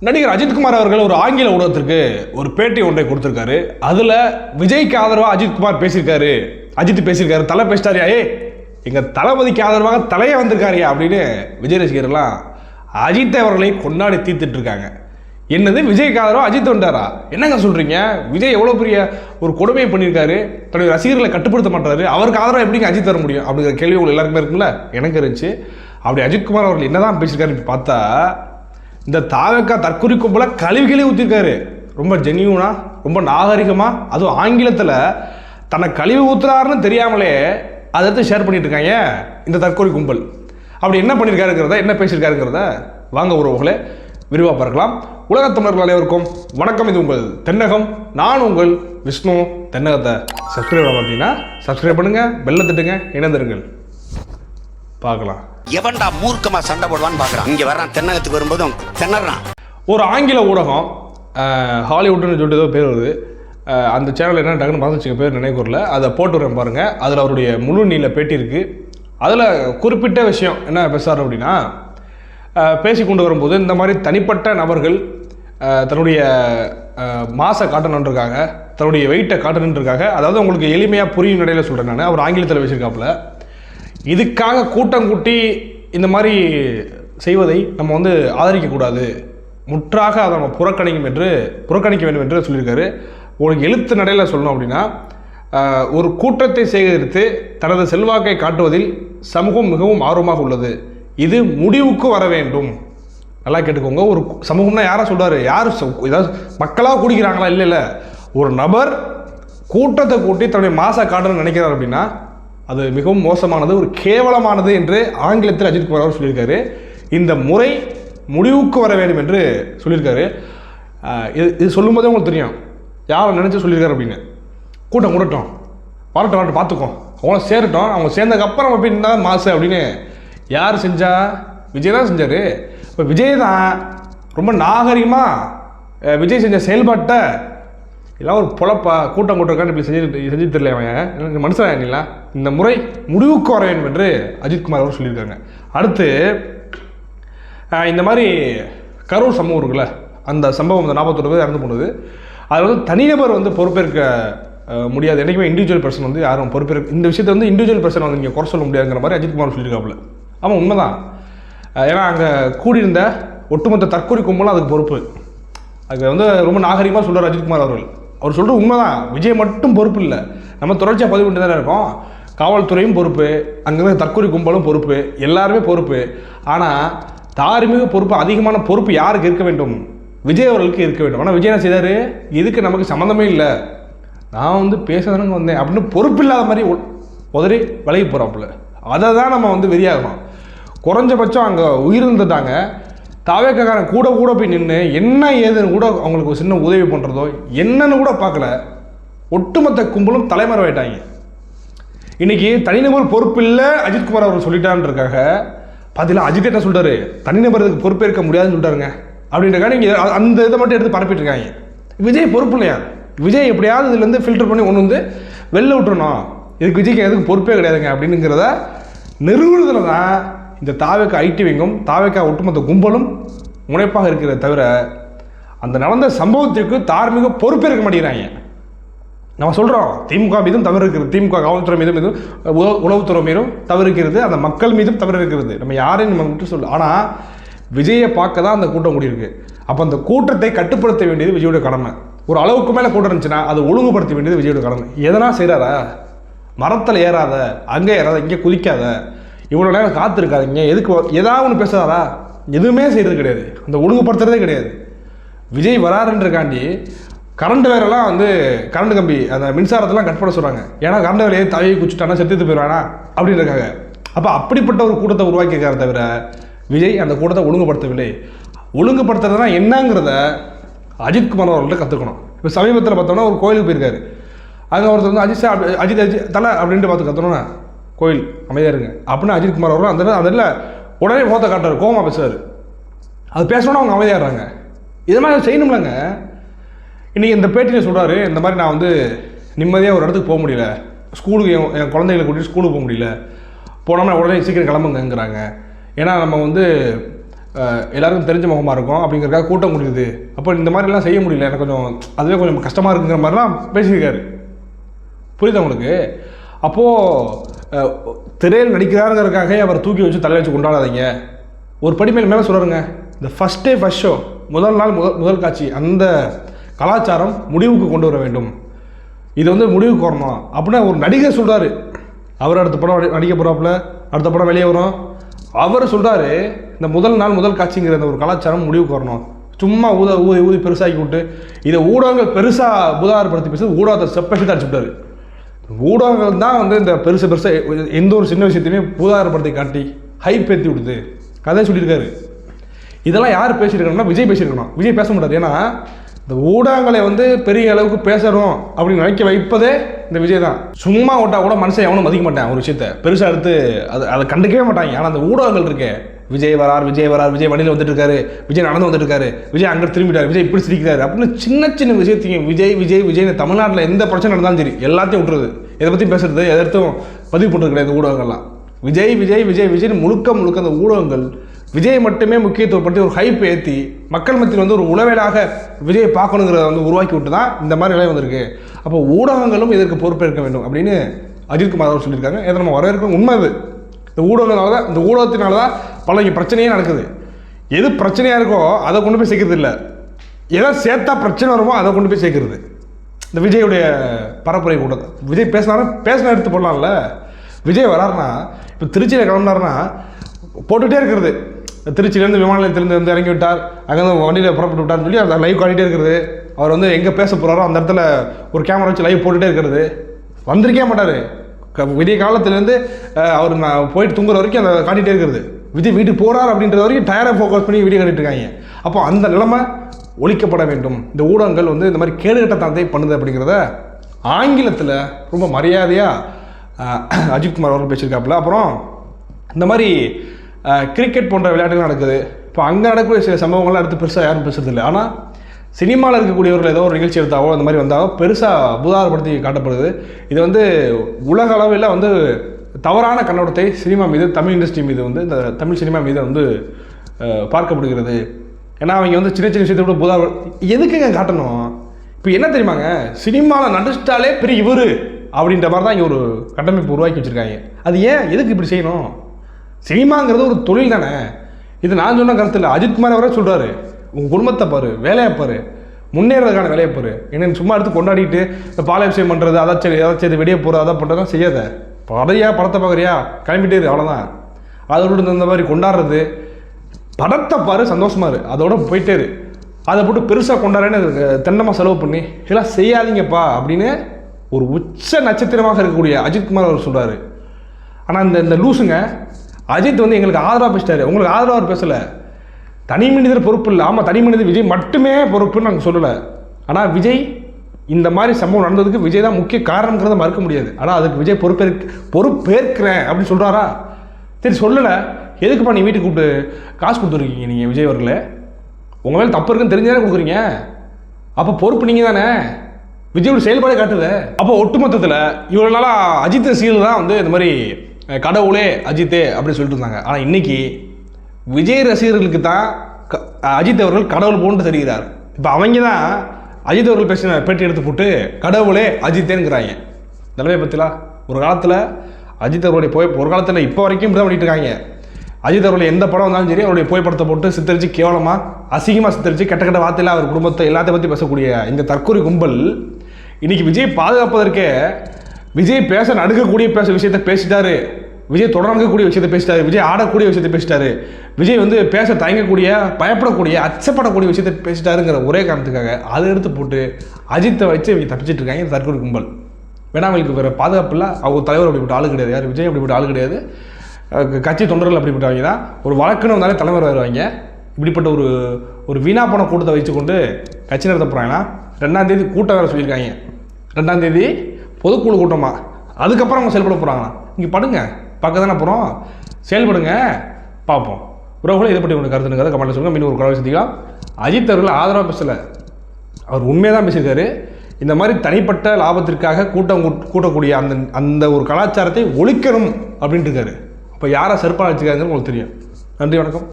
நடிகர் அஜித்குமார் அவர்கள் ஒரு ஆங்கில ஊடகத்திற்கு ஒரு பேட்டி ஒன்றை கொடுத்துருக்காரு. அதில் விஜய்க்கு ஆதரவாக அஜித்குமார் பேசியிருக்காரு. அஜித் பேசியிருக்காரு. தலை பேசிட்டாரியா ஏ எங்கள் தளபதிக்கு ஆதரவாக தலையே வந்திருக்காரியா அப்படின்னு விஜய் ரசிகர்லாம் அஜித் அவர்களை கொண்டாடி தீர்த்துட்டு இருக்காங்க என்னது? விஜய்க்கு ஆதரவாக அஜித் வந்தாரா? என்னங்க சொல்கிறீங்க விஜய் எவ்வளோ பெரிய ஒரு கொடுமையை பண்ணியிருக்காரு. தன்னுடைய ரசிகர்களை கட்டுப்படுத்த மாட்டாரு. அவருக்கு ஆதரவாக எப்படிங்க அஜித் தர முடியும்? அப்படிங்கிற கேள்வி உங்களுக்கு எல்லாருக்குமே இருக்குல்ல எனக்கு இருந்துச்சு. அப்படி அஜித்குமார் அவர்கள் என்னதான் பேசியிருக்காருன்னு பார்த்தா இந்த தாவக்கா தற்கொலை கும்பலை கழிவுகளே ஊற்றிருக்காரு ரொம்ப ஜெனியூனா ரொம்ப நாகரிகமாக அதுவும் ஆங்கிலத்தில் தன்னை கழிவு ஊற்றுறாருன்னு தெரியாமலே அதை எடுத்து ஷேர் பண்ணிட்டு இருக்காங்க. இந்த தற்கொலை கும்பல். அப்படி என்ன பண்ணியிருக்காருங்கிறத என்ன பேசியிருக்காருங்கிறத வாங்க உறவுகளே விரிவாக பார்க்கலாம். உலக தமிழர்கள் அனைவருக்கும் வணக்கம். இது உங்கள் தென்னகம். நான் உங்கள் விஷ்ணு தென்னகத்தை சப்ஸ்கிரைப் பண்ண பார்த்தீங்கன்னா சப்ஸ்கிரைப் பண்ணுங்கள் பெல்ல தட்டுங்க இணைந்திருங்கள். பார்க்கலாம். எவன்டா மூர்க்கமா சண்டை போடுவான்னு பாக்குறான். இங்க வர்றான் தென்னகத்துக்கு வரும்போதும் திணறான். ஒரு ஆங்கில ஊடகம் ஹாலிவுட்னு சொல்லிட்டு ஏதோ பேர் வருது. அந்த சேனல் என்ன டக்குன்னு மறந்துச்சுங்க பேர் நினைக்கூரில் அதை போட்டு வரேன் பாருங்கள் அதில் அவருடைய முழு நீல பேட்டி இருக்குது அதில் குறிப்பிட்ட விஷயம் என்ன பேசுகிறார் அப்படின்னா பேசி கொண்டு வரும்போது இந்த மாதிரி தனிப்பட்ட நபர்கள் தன்னுடைய மாசை காட்டணுன்றிருக்காங்க தன்னுடைய வெயிட்டை காட்டணுன்றிருக்காங்க அதாவது உங்களுக்கு எளிமையாக புரியும் நிலையில் சொல்கிறேன் நான். அவர் ஆங்கிலத்தில் வச்சுருக்காப்புல இதுக்காக கூட்டம் கூட்டி இந்த மாதிரி செய்வதை நம்ம வந்து ஆதரிக்கக்கூடாது. முற்றாக அதை நம்ம புறக்கணிக்கும் என்று புறக்கணிக்க வேண்டும் என்று சொல்லியிருக்காரு. உங்களுக்கு எழுத்து நடையில் சொல்லணும் அப்படின்னா ஒரு கூட்டத்தை சேகரித்து தனது செல்வாக்கை காட்டுவதில் சமூகம் மிகவும் ஆர்வமாக உள்ளது. இது முடிவுக்கு வர வேண்டும். நல்லா கேட்டுக்கோங்க. ஒரு சமூகம்னா யாரை சொல்கிறாரு யார் ஏதாவது மக்களாக குடிக்கிறாங்களா? இல்லை இல்லை. ஒரு நபர் கூட்டத்தை கூட்டி தன்னுடைய மாசை காட்டணும்னு நினைக்கிறார் அப்படின்னா அது மிகவும் மோசமானது ஒரு கேவலமானது என்று ஆங்கிலத்தில் அஜித்குமார் அவர் சொல்லியிருக்காரு. இந்த முறை முடிவுக்கு வர வேண்டும் என்று சொல்லியிருக்காரு. இது இது சொல்லும்போதே உங்களுக்கு தெரியும். யாரை நினச்சி சொல்லியிருக்காரு அப்படின்னு. கூட்டம் கூடட்டும். வரட்டும் வரட்டும் பார்த்துக்கோம் அவங்கள சேரட்டும். அவங்க சேர்ந்ததுக்கப்புறம் நம்ம போய் இருந்தால் மாசு அப்படின்னு யார் செஞ்சா? விஜய் தான் செஞ்சார். இப்போ விஜய் தான் ரொம்ப நாகரிகமாக விஜய் செஞ்ச செயல்பாட்டை எல்லாம் ஒரு பொழப்பா கூட்டம் கூட்டம் இப்படி செஞ்சு செஞ்சு தெரியல அவன்? எனக்கு மனுஷன் இல்லைங்களா இந்த முறை முடிவுக்கு வர வேண்டும் என்று அஜித்குமார் அவர் சொல்லியிருக்காங்க. அடுத்து இந்த மாதிரி கரூர் சம்பவம் இருக்குல்ல அந்த சம்பவம் அந்த நாற்பத்தொரு பேர் இறந்து போனது அதில் வந்து தனிநபர் வந்து பொறுப்பேற்க முடியாது. என்றைக்குமே இண்டிவிஜுவல் பர்சன் வந்து யாரும் பொறுப்பேற்க இந்த விஷயத்தை வந்து இண்டிவிஜுவல் பர்சன் வந்து நீங்கள் குறை சொல்ல முடியாதுங்கிற மாதிரி அஜித்குமார் சொல்லியிருக்காப்புல. ஆமாம் உண்மைதான். ஏன்னா அங்கே கூடியிருந்த ஒட்டுமொத்த தற்கொலை கும்பலும் அதுக்கு பொறுப்பு. அது வந்து ரொம்ப நாகரிகமாக சொல்கிறார் அஜித்குமார் அவர்கள். அவர் சொல்கிறது உண்மைதான். விஜய் மட்டும் பொறுப்பு இல்லை. நம்ம தொடர்ச்சியாக பதிவு பண்ணிட்டு தானே இருக்கோம். காவல்துறையும் பொறுப்பு அங்கேருந்து தற்கொலை கும்பலும் பொறுப்பு எல்லாருமே பொறுப்பு. ஆனால் தார்மீக பொறுப்பு அதிகமான பொறுப்பு யாருக்கு இருக்க வேண்டும்? விஜய் அவர்களுக்கு இருக்க வேண்டும். ஆனால் விஜய் என்ன செய்தார்? இதுக்கு நமக்கு சம்மந்தமே இல்லை. நான் வந்து பேசுறதுக்கு வந்தேன். அப்படின்னு பொறுப்பு இல்லாத மாதிரி உதறி விலகி போகிறாப்புல அதை தான் நம்ம வந்து வெறியாகணும். குறைஞ்சபட்சம் அங்கே உயிரிழந்துட்டாங்க. தாவேக்காரன் கூட கூட போய் நின்று என்ன ஏதுன்னு கூட அவங்களுக்கு ஒரு சின்ன உதவி பண்ணுறதோ என்னன்னு கூட பார்க்கல. ஒட்டுமொத்த கும்பலும் தலைமறைவாயிட்டாங்க. இன்னைக்கு தனிநபர் பொறுப்பு இல்லை அஜித்குமார் அவர் சொல்லிட்டான்றக்காக பார்த்தீங்களா அஜித் என்ன சொல்லிட்டாரு தனிநபர் இதுக்கு பொறுப்பேற்க முடியாதுன்னு சொல்லிட்டாருங்க அப்படின்றக்காக நீங்கள் அந்த இதை மட்டும் எடுத்து பரப்பிட்டு இருக்காங்க விஜய் பொறுப்பு இல்லையா? விஜய் எப்படியாவது இதுலேருந்து ஃபில்டர் பண்ணி ஒன்று வந்து வெளில விட்டுறணும். இதுக்கு விஜய்க்கு எதுக்கு பொறுப்பே கிடையாதுங்க அப்படிங்கிறத நிறுவனத்தில் தான் இந்த தாவேக்கா ஐடி விங்கும் தாவேக்கா ஒட்டுமொத்த கும்பலும் முனைப்பாக இருக்கிறத தவிர அந்த நடந்த சம்பவத்திற்கு தார்மீக பொறுப்பேற்க மாட்டேங்கிறாங்க. நம்ம சொல்கிறோம் திமுக மீதும் தவறு இருக்கிறது திமுக காவல்துறை மீதும் மீதும் உளவுத்துறை மீதும் தவறு இருக்கிறது அந்த மக்கள் மீதும் தவறு இருக்கிறது நம்ம யாரையும் நம்ம விட்டு சொல்லு ஆனால் விஜயை பார்க்க தான் அந்த கூட்டம் கூடியிருக்கு அப்போ அந்த கூட்டத்தை கட்டுப்படுத்த வேண்டியது விஜயோட கடமை. ஒரு அளவுக்கு மேலே கூட்டம் இருந்துச்சுன்னா அதை ஒழுங்குபடுத்த வேண்டியது விஜயோட கடமை. எதனா செய்கிறாரா மரத்தில் ஏறாத அங்கே ஏறாத இங்கே குதிக்காத இவ்வளோ நேரம் காத்திருக்காதீங்க. எதுக்கு ஏதாவது ஒன்று பேசுறாரா? எதுவுமே செய்கிறது கிடையாது. அந்த ஒழுங்குபடுத்துறதே கிடையாது. விஜய் வராருன்றக்காண்டி கரண்ட் வேரெல்லாம் வந்து கரண்ட் கம்பி அந்த மின்சாரத்தெல்லாம் கட் பண்ண சொல்கிறாங்க ஏன்னா கரண்ட் வேலையை தவையை குச்சிட்டானா செத்துட்டு போயிடுவானா? இருக்காங்க அப்போ அப்படிப்பட்ட ஒரு கூட்டத்தை உருவாக்கியிருக்காரு தவிர விஜய் அந்த கூட்டத்தை ஒழுங்குபடுத்தவில்லை. ஒழுங்குபடுத்துறதுனா என்னங்கிறத அஜித்குமார் அவர்கள்ட்ட கற்றுக்கணும் இப்போ சமீபத்தில் பார்த்தோம்னா ஒரு கோயிலுக்கு போயிருக்காரு. அங்கே ஒருத்தர் வந்து அஜித் சார் அஜித் அஜித் தலை அப்படின்ட்டு பார்த்து கத்தணும்னா கோயில் அமைதியாக இருங்க. அப்படின்னு அஜித்குமார் அவர்கள் அந்த அந்த இடத்துல உடனே முகத்தை காட்டுறாரு கோமா பேசுவார் அது பேசணும்னா அவங்க அமைதியாடுறாங்க இது மாதிரி செய்யணும்லங்க. இன்றைக்கி இந்த பேட்டியில் சொல்கிறாரு இந்த மாதிரி நான் வந்து நிம்மதியாக ஒரு இடத்துக்கு போக முடியல. ஸ்கூலுக்கு என் என் குழந்தைகளை கூட்டிட்டு ஸ்கூலுக்கு போக முடியல. போனோம்னா உடனே சீக்கிரம் கிளம்புங்கங்கிறாங்க. ஏன்னா நம்ம வந்து எல்லாருக்கும் தெரிஞ்ச முகமாக இருக்கும். அப்படிங்கிறக்காக கூட்டம் முடியுது அப்போ இந்த மாதிரிலாம் செய்ய முடியல. எனக்கு கொஞ்சம் அதுவே கொஞ்சம் கஷ்டமாக இருக்குங்கிற மாதிரிலாம் பேசியிருக்காரு. புரியுது உங்களுக்கு? அப்போது திரையில் நடிக்கிறாருங்கிறக்காக அவர் தூக்கி வச்சு தலை வச்சு கொண்டாடாதீங்க. ஒரு படிமையில் மேலே சொல்கிறேங்க இந்த ஃபஸ்ட் டே ஃபஸ்ட் ஷோ முதல் நாள் முதல் முதல் காட்சி. அந்த கலாச்சாரம் முடிவுக்கு கொண்டு வர வேண்டும். இது வந்து முடிவுக்கு வரணும். அப்படின்னா ஒரு நடிகர் சொல்கிறாரு அவர் அடுத்த படம் நடிக்க போகிறாப்புல அடுத்த படம் வெளியே வரும். அவர் சொல்கிறாரு இந்த முதல் நாள் முதல் காட்சிங்கிற அந்த ஒரு கலாச்சாரம் முடிவுக்கு வரணும். சும்மா ஊத ஊதி ஊதி பெருசாக்கி விட்டு இதை ஊடகங்கள் பெருசாக புதாரப்படுத்தி பேசுறது ஊடகத்தை செப்பேசி அடிச்சு விட்டாரு. ஊடகங்கள் தான் வந்து இந்த பெருசு பெருசாக எந்த ஒரு சின்ன விஷயத்தையுமே பூதாகரப்படுத்தி காட்டி ஹைப் ஏற்றி விடுது. கதை சொல்லியிருக்காரு. இதெல்லாம் யார் பேசியிருக்கணும்னா விஜய் பேசியிருக்கணும். விஜய் பேச மாட்டார். ஏன்னா இந்த ஊடகங்களை வந்து பெரிய அளவுக்கு பேசணும் அப்படின்னு நினைக்க வைப்பதே இந்த விஜய் தான். சும்மா ஓட்டால் கூட மனசை எவனும் மதிக்க மாட்டேன் ஒரு விஷயத்த. பெருசாக எடுத்து அதை அதை கண்டுக்கவே மாட்டாங்க. ஆனால் அந்த ஊடகங்கள் இருக்கே விஜய் வரார் விஜய் வரார் விஜய் வண்டியில் வந்துட்டு இருக்காரு விஜய் நடந்து வந்துட்டு இருக்காரு விஜய் அங்கே திரும்பிட்டார் விஜய் இப்படி சிரிக்கிறாரு. அப்படின்னு சின்ன சின்ன விஷயத்தையும் விஜய் விஜய் விஜய் தமிழ்நாட்டில் எந்த பிரச்சனை நடந்தாலும் சரி எல்லாத்தையும் விட்டுறது எதை பற்றி பேசுறது எதிர்த்தும் பதிவு பண்ணுறது கிடையாது ஊடகங்கள்லாம். விஜய் விஜய் விஜய் விஜய்னு முழுக்க முழுக்க அந்த ஊடகங்கள் விஜய் மட்டுமே முக்கியத்துவப்படுத்தி ஒரு ஹைப் ஏற்றி மக்கள் மத்தியில் வந்து ஒரு உளவேலாக விஜயை பார்க்கணுங்கிறத வந்து உருவாக்கி விட்டு தான் இந்த மாதிரி நிலை வந்திருக்கு. அப்போ ஊடகங்களும் இதற்கு பொறுப்பேற்க வேண்டும் அப்படின்னு அஜித்குமார் அவர் சொல்லியிருக்காங்க. இதை நம்ம வரவேற்க உண்மை அது இந்த ஊடகங்களால தான் இந்த ஊடகத்தினால தான் பல பிரச்சனையே நடக்குது. எது பிரச்சனையாக இருக்கோ அதை கொண்டு போய் சேர்க்கறது இல்லை. எதை சேர்த்தா பிரச்சனை வருமோ அதை கொண்டு போய் சேர்க்கறது. இந்த விஜயுடைய பரப்புரை கூட. விஜய் பேசினாலும் பேசின எடுத்து போடலாம்ல. விஜய் வராருன்னா இப்போ திருச்சியில் கிளம்புனாருன்னா போட்டுகிட்டே இருக்கிறது. திருச்சியிலேருந்து விமான நிலையத்திலேருந்து வந்து இறங்கி விட்டார். அங்கேருந்து வண்டியில் புறப்பட்டு விட்டார்னு சொல்லி அந்த லைவ் காட்டிகிட்டே இருக்கிறது. அவர் வந்து எங்கே பேச போகிறாரோ அந்த இடத்துல ஒரு கேமரா வச்சு லைவ் போட்டுகிட்டே இருக்கிறது. வந்திருக்கே மாட்டார். விடிய காலத்துலேருந்து அவர் நான் போயிட்டு தூங்குற வரைக்கும் அதை காட்டிகிட்டே இருக்கிறது. விஜய் வீட்டுக்கு போகிறார் அப்படின்றது வரைக்கும் டயரை ஃபோக்கஸ் பண்ணி வீடியோ காட்டிட்டு இருக்காங்க. அப்போ அந்த நிலைமை ஒழிக்கப்பட வேண்டும். இந்த ஊடகங்கள் வந்து இந்த மாதிரி கேடுகட்டத்தனத்தை பண்ணுது அப்படிங்கிறத ஆங்கிலத்தில் ரொம்ப மரியாதையாக அஜித்குமார் அவர்கள் பேசியிருக்காப்புல. அப்புறம் இந்த மாதிரி கிரிக்கெட் போன்ற விளையாட்டுகள் நடக்குது. இப்போ அங்கே நடக்கக்கூடிய சில சம்பவங்கள்லாம் எடுத்து பெருசாக யாரும் பேசுறதில்லை. ஆனால் சினிமாவில் இருக்கக்கூடியவர்கள் ஏதோ ஒரு நிகழ்ச்சி எடுத்தாவோ அந்த மாதிரி வந்தாவோ பெருசாக புதாரப்படுத்தி காட்டப்படுது. இது வந்து உலக அளவில் வந்து தவறான கண்ணோட்டத்தை சினிமா மீது தமிழ் இண்டஸ்ட்ரி மீது வந்து இந்த தமிழ் சினிமா மீது வந்து பார்க்கப்படுகிறது. ஏன்னா அவங்க வந்து சின்ன சின்ன விஷயத்தை கூட புதா எதுக்குங்க காட்டணும்? இப்போ என்ன தெரியுமாங்க? சினிமாவில் நடிச்சிட்டாலே பெரிய இவர் அப்படின்ற மாதிரி தான் இங்கே ஒரு கட்டமைப்பு உருவாக்கி வச்சுருக்காங்க. அது ஏன்? எதுக்கு இப்படி செய்யணும்? சினிமாங்கிறது ஒரு தொழில் தானே. இது நான் சொன்ன கருத்து இல்லை. அஜித்குமார் அவரே சொல்கிறாரு உங்கள் குடும்பத்தை பாரு வேலையை பாரு முன்னேறதுக்கான வேலையை பாரு. என்னென்னு சும்மா எடுத்து கொண்டாடிட்டு இந்த பாலாபிஷேகம் பண்ணுறது அதை சரி அதை சரி வெளியே போகிறது அதை பண்ணுறதுலாம் செய்யாத. படையா படத்தை பார்க்குறியா? கிளம்பிட்டே அவ்வளோதான் அதோட இந்த மாதிரி கொண்டாடுறது படத்தை பாரு சந்தோஷமாக இரு. அதோட போயிட்டே இரு. அதை போட்டு பெருசாக கொண்டாடுறேன்னு தென்னமாக செலவு பண்ணி இதெல்லாம் செய்யாதீங்கப்பா அப்படின்னு ஒரு உச்ச நட்சத்திரமாக இருக்கக்கூடிய அஜித்குமார் அவர் சொல்கிறாரு ஆனால் இந்த இந்த லூசுங்க அஜித் வந்து எங்களுக்கு ஆதரவாக பேசிட்டாரு. உங்களுக்கு ஆதரவாக அவர் பேசலை. தனி மனிதர் பொறுப்பு இல்லை. ஆமாம் தனி மனிதர் விஜய் மட்டுமே பொறுப்புன்னு நாங்கள் சொல்லலை. ஆனால் விஜய் இந்த மாதிரி சம்பவம் நடந்ததுக்கு விஜய் தான் முக்கிய காரணங்கிறத மறுக்க முடியாது. ஆனால் அதுக்கு விஜய் பொறுப்பேற்க பொறுப்பேற்கிறேன் அப்படின்னு சொல்கிறாரா சரி சொல்லலை. எதுக்குப்பா நீ வீட்டுக்கு கூப்பிட்டு காசு கொடுத்துருக்கீங்க நீங்கள் விஜய் அவர்களே? உங்கள் மேலே தப்பு இருக்குன்னு தெரிஞ்சானே கொடுக்குறீங்க? அப்போ பொறுப்பு நீங்கள் தானே விஜயோட செயல்பாடு காட்டுது. அப்போ ஒட்டுமொத்தத்தில் இவ்வளோ நாளாக அஜித் ரசிகர்கள் தான் வந்து இந்த மாதிரி கடவுளே அஜித்தே அப்படின்னு சொல்லிட்டு இருந்தாங்க. ஆனால் இன்னைக்கு விஜய் ரசிகர்களுக்கு தான் க- அஜித் அவர்கள் கடவுள் போன்று தெரிகிறார். இப்போ அவங்க தான் அஜித் அவர்கள் பேசின பேட்டி எடுத்து போட்டு கடவுளே அஜித்தேங்கிறாங்க நிலைமை பற்றிலா ஒரு காலத்தில் அஜித் அவருடைய புகை ஒரு காலத்தில் இப்போ வரைக்கும் இப்படி தான் பண்ணிட்டு இருக்காங்க. அஜித் அவருடைய எந்த படம் வந்தாலும் சரி அவருடைய புகைப்படத்தை போட்டு சித்தரித்து கேவலமாக அசிங்கமாக சித்தரித்து கெட்ட கெட்ட வார்த்தையில் அவர் குடும்பத்தை எல்லாத்தையும் பற்றி பேசக்கூடிய இந்த தற்கொலை கும்பல் இன்றைக்கி விஜய் பாதுகாப்பதற்கே விஜய் பேச நடுக்கக்கூடிய பேச விஷயத்தை பேசிட்டாரு. விஜய் தொடரக்கூடிய விஷயத்தை பேசிட்டாரு. விஜய் ஆடக்கூடிய விஷயத்தை பேசிட்டாரு. விஜய் வந்து பேச தயங்கக்கூடிய பயப்படக்கூடிய அச்சப்படக்கூடிய விஷயத்தை பேசிட்டாருங்கிற ஒரே காரணத்துக்காக அதை எடுத்து போட்டு அஜித்தை வச்சு இவங்க தப்பிச்சிட்டு இருக்காங்க இந்த தற்கொலை கும்பல். வேணா அவங்களுக்கு வேறு பாதுகாப்பு இல்லை. அவங்க தலைவர் அப்படிப்பட்ட ஆளு கிடையாது. யார்? விஜய் அப்படிப்பட்ட ஆள் கிடையாது. கட்சி தொண்டர்கள் அப்படிப்பட்டவங்க தான். ஒரு வழக்குன்னு வந்தாலே தலைவர் வருவாங்க. இப்படிப்பட்ட ஒரு ஒரு வீணா பணம் கூட்டத்தை வச்சுக்கொண்டு கட்சி நடத்த போகிறாங்கன்னா ரெண்டாம் தேதி கூட்டம் வேறு சொல்லியிருக்காங்க. ரெண்டாம் தேதி பொதுக்குழு கூட்டமாக அதுக்கப்புறம் அவங்க செயல்பட போகிறாங்களா இங்கே படுங்க. பார்க்க தானே போகிறோம் செயல்படுங்க. பார்ப்போம். உறவுகளை இதை பற்றி உங்களுக்கு கருத்துனுங்கிறத கமெண்ட்டில் சொல்லுங்கள் மீண்டும் ஒரு கடவுள் சந்திக்கலாம். அஜித் அவர்கள் ஆதரவாக பேசலை. அவர் உண்மையாக தான் பேசியிருக்காரு. இந்த மாதிரி தனிப்பட்ட லாபத்திற்காக கூட்டம் கூட்- கூட்டக்கூடிய அந்த அந்த ஒரு கலாச்சாரத்தை ஒழிக்கணும் அப்படின்ட்டு இருக்காரு. அப்போ யாரை செருப்பாக வச்சுக்காங்கன்னு உங்களுக்கு தெரியும். நன்றி வணக்கம்.